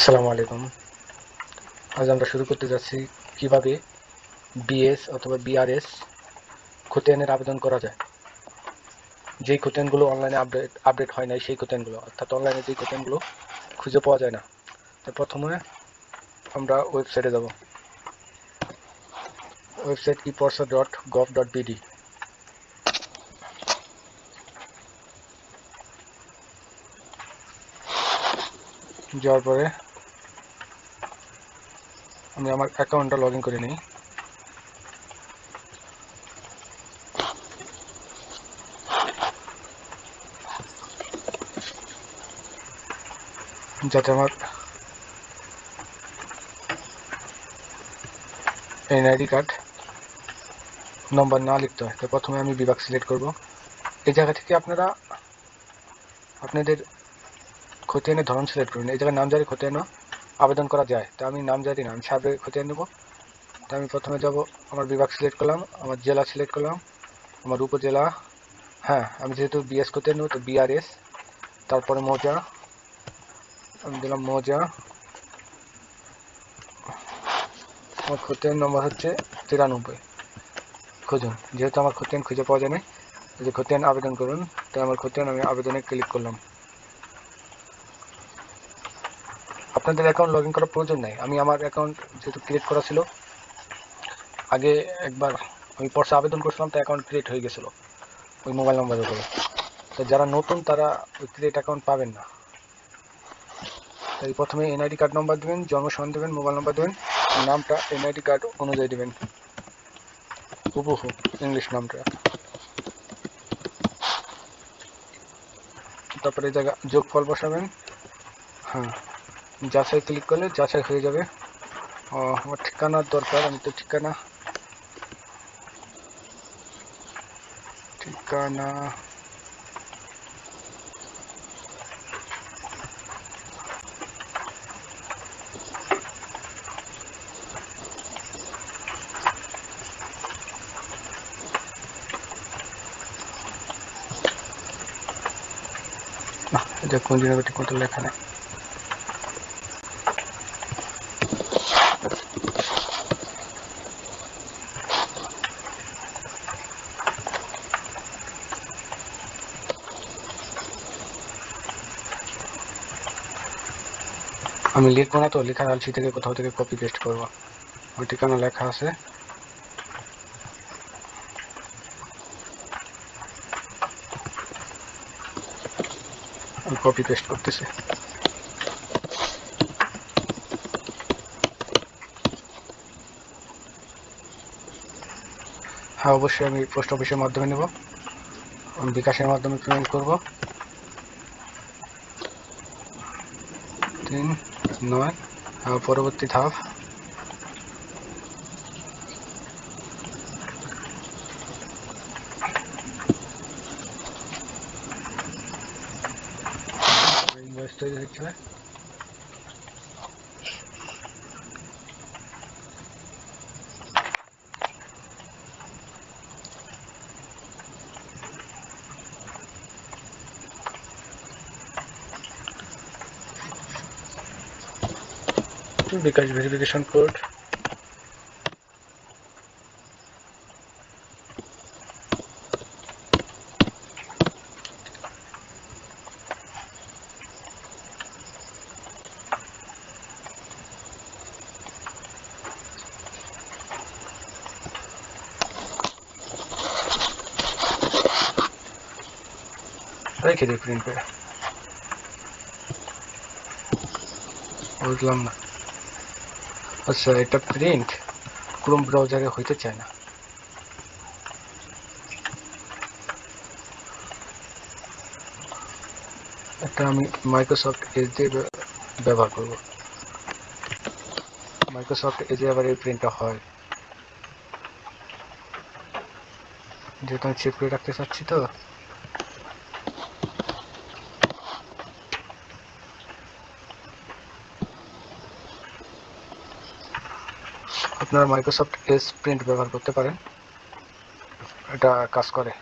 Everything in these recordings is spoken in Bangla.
আসসালামু আলাইকুম। আজ আমরা শুরু করতে যাচ্ছি কীভাবে বিএস অথবা বিআরএস খতিয়ানের আবেদন করা যায়। যেই খতিয়ানগুলো অনলাইনে আপডেট আপডেট হয় নাই, সেই খতিয়ানগুলো অর্থাৎ অনলাইনে যেই খতিয়ানগুলো খুঁজে পাওয়া যায় না, তো প্রথমে আমরা ওয়েবসাইটে যাব। Website Eporcha dot gov dot BD যাওয়ার পরে আমি আমার অ্যাকাউন্টটা লগ ইন করে নিই। যাতে আমার এনআইডি কার্ড নম্বর না লিখতে হয়। তো প্রথমে আমি বিভাগ সিলেক্ট করব। এই জায়গা থেকে আপনারা আপনাদের খতিয়ানের ধরন সিলেক্ট করুন। এই জায়গায় নামজারি খতিয়ানও আবেদন করা যায়। তো আমি নাম নামজারি না, আমি সার্ভে খতিয়ান নেব। তো আমি প্রথমে যাব, আমার বিভাগ সিলেক্ট করলাম, আমার জেলা সিলেক্ট করলাম, আমার উপজেলা। হ্যাঁ আমি যেহেতু বিএস খতিয়ান নেব, তো বিআরএস তারপরে মৌজা। আমি দিলাম মৌজা। আমার খতিয়ান নম্বর হচ্ছে তিরানব্বই। খুঁজুন, যেহেতু আমার খতিয়ান খুঁজে পাওয়া যায় না যে খতিয়ান আবেদন করুন, তাই আমার খতিয়ান আমি আবেদনে ক্লিক করলাম। আপনাদের অ্যাকাউন্ট লগ ইন করার প্রয়োজন নেই। আমি আমার অ্যাকাউন্ট যেহেতু ক্রিয়েট করা ছিল, আগে একবার আমি পরশে আবেদন করছিলাম তো অ্যাকাউন্ট ক্রিয়েট হয়ে গেছিল ওই মোবাইল নাম্বারের উপরে। তো যারা নতুন, তারা ওই ক্রিয়েট অ্যাকাউন্ট পাবেন না। তাই প্রথমে এনআইডি কার্ড নাম্বার দেবেন জন্মসন দেবেন মোবাইল নাম্বার দেবেন, নামটা এনআইডি কার্ড অনুযায়ী দেবেন। হুবহু ইংলিশ নামটা। তারপরে এই জায়গা যোগফল বসাবেন। হ্যাঁ। যাচাই ক্লিক করলে যাচাই হয়ে যাবে। ও আমার ঠিকানার দরকার, আমি তো ঠিকানা। ঠিকানা। এটা কোন ঠিক মতো লেখা নেই। আমি লিখব না তো, লেখার আলসি থেকে কোথাও থেকে কপি পেস্ট করব। ওই ঠিকানা লেখা আছে? কপি পেস্ট করতেছি। হ্যাঁ অবশ্যই আমি পোস্ট অফিসের মাধ্যমে নেব। বিকাশের মাধ্যমে পেমেন্ট করব। তিন নয় পরবর্তী ধাপ। হচ্ছে। বিকাশ ভেরিফিকেশন কোড রেখে দিই প্রিন্ট করে বুঝলাম না আচ্ছা এটা প্রিন্ট ক্রোম ব্রাউজারে হইতে চায় না। এটা আমি মাইক্রোসফট এজ ব্যবহার করব। মাইক্রোসফট এজে আবার এই প্রিন্টটা হয়। যেহেতু আমি চেক করে রাখতে চাচ্ছি তো আপনারা মাইক্রোসফট এস প্রিন্ট ব্যবহার করতে পারেন। এটা কাজ করে।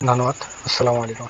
ধন্যবাদ। আসসালামু আলাইকুম।